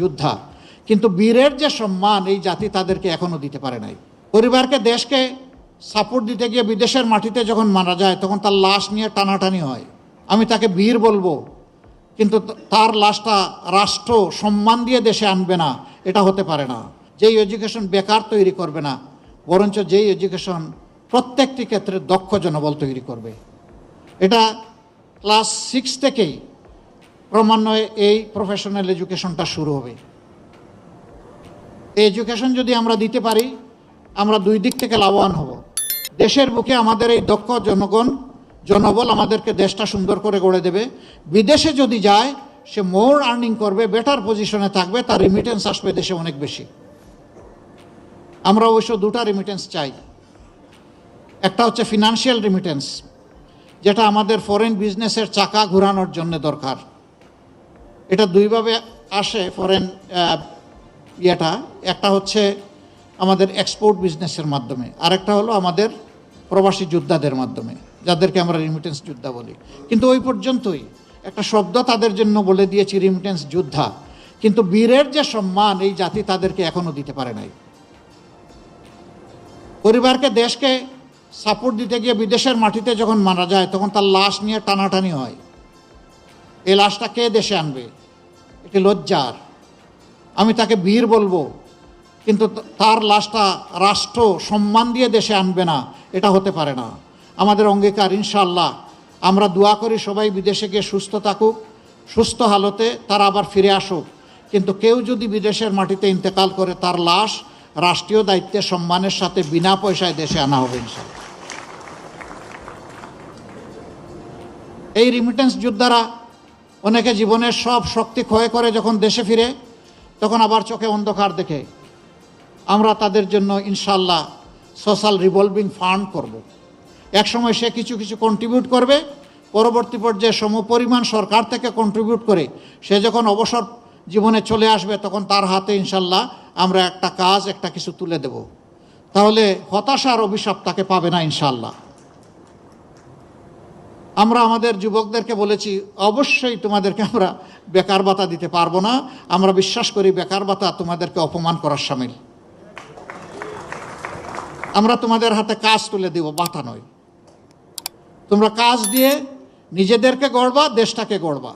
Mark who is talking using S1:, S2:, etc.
S1: যোদ্ধা কিন্তু বীরের যে সম্মান এই জাতি তাদেরকে এখনও দিতে পারে নাই। পরিবারকে, দেশকে সাপোর্ট দিতে গিয়ে বিদেশের মাটিতে যখন মারা যায়, তখন তার লাশ নিয়ে টানাটানি হয়। আমি তাকে বীর বলব, কিন্তু তার লাশটা রাষ্ট্র সম্মান দিয়ে দেশে আনবে না, এটা হতে পারে না। যেই এডুকেশন বেকার তৈরি করবে না, বরঞ্চ যেই এডুকেশন প্রত্যেকটি ক্ষেত্রে দক্ষ জনবল তৈরি করবে। এটা ক্লাস সিক্স থেকেই ক্রমান্বয়ে এই প্রফেশনাল এডুকেশনটা শুরু হবে। এই এডুকেশন যদি আমরা দিতে পারি, আমরা দুই দিক থেকে লাভবান হব। দেশের বুকে আমাদের এই দক্ষ জনগণ, জনবল আমাদেরকে দেশটা সুন্দর করে গড়ে দেবে। বিদেশে যদি যায়, সে মোর আর্নিং করবে বেটার পজিশনে থাকবে, তার রিমিটেন্স আসবে দেশে অনেক বেশি। আমরা অবশ্য দুটা রিমিটেন্স চাই। একটা হচ্ছে ফিনান্সিয়াল রিমিটেন্স যেটা আমাদের ফরেন বিজনেসের চাকা ঘুরানোর জন্য দরকার। এটা দুইভাবে আসে ফরেন ইয়েটা। একটা হচ্ছে আমাদের এক্সপোর্ট বিজনেসের মাধ্যমে, আরেকটা হলো আমাদের প্রবাসী যোদ্ধাদের মাধ্যমে, যাদেরকে আমরা রিমিটেন্স যোদ্ধা বলি। কিন্তু ওই পর্যন্তই, একটা শব্দ তাদের জন্য বলে দিয়েছি রিমিটেন্স যোদ্ধা। কিন্তু বীরের যে সম্মান, এই জাতি তাদেরকে এখনও দিতে পারে নাই। পরিবারকে, দেশকে সাপোর্ট দিতে গিয়ে বিদেশের মাটিতে যখন মারা যায়, তখন তার লাশ নিয়ে টানাটানি হয়। এই লাশটা কে দেশে আনবে? এটি লজ্জার। আমি তাকে বীর বলব, কিন্তু তার লাশটা রাষ্ট্র সম্মান দিয়ে দেশে আনবে না, এটা হতে পারে না। আমাদের অঙ্গীকার ইনশাল্লাহ আমরা দোয়া করি সবাই বিদেশে গিয়ে সুস্থ থাকুক, সুস্থ হালতে তারা আবার ফিরে আসুক। কিন্তু কেউ যদি বিদেশের মাটিতে ইন্তেকাল করে, তার লাশ রাষ্ট্রীয় দায়িত্বে সম্মানের সাথে বিনা পয়সায় দেশে আনা হবে ইনশাল্লাহ এই রিমিটেন্স যোদ্ধারা অনেকে জীবনের সব শক্তি ক্ষয় করে যখন দেশে ফিরে, তখন আবার চোখে অন্ধকার দেখে। আমরা তাদের জন্য ইনশাল্লাহ সোশ্যাল রিভলভিং ফান্ড করব। একসময় সে কিছু কিছু কন্ট্রিবিউট করবে, পরবর্তী পর্যায়ে সমপরিমাণ সরকার থেকে কন্ট্রিবিউট করে সে যখন অবসর জীবনে চলে আসবে, তখন তার হাতে ইনশাল্লাহ আমরা একটা কাজ, একটা কিছু তুলে দেব। তাহলে হতাশার অভিশাপ তাকে পাবে না ইনশাল্লাহ আমরা আমাদের যুবকদেরকে বলেছি, অবশ্যই তোমাদেরকে আমরা বেকার বাতা দিতে পারব না। আমরা বিশ্বাস করি বেকার ভাতা তোমাদেরকে অপমান করার সামিল। আমরা তোমাদের হাতে কাজ তুলে দিব বাতা নয়। তোমরা কাজ দিয়ে নিজেদেরকে গড়বা, দেশটাকে গড়বা।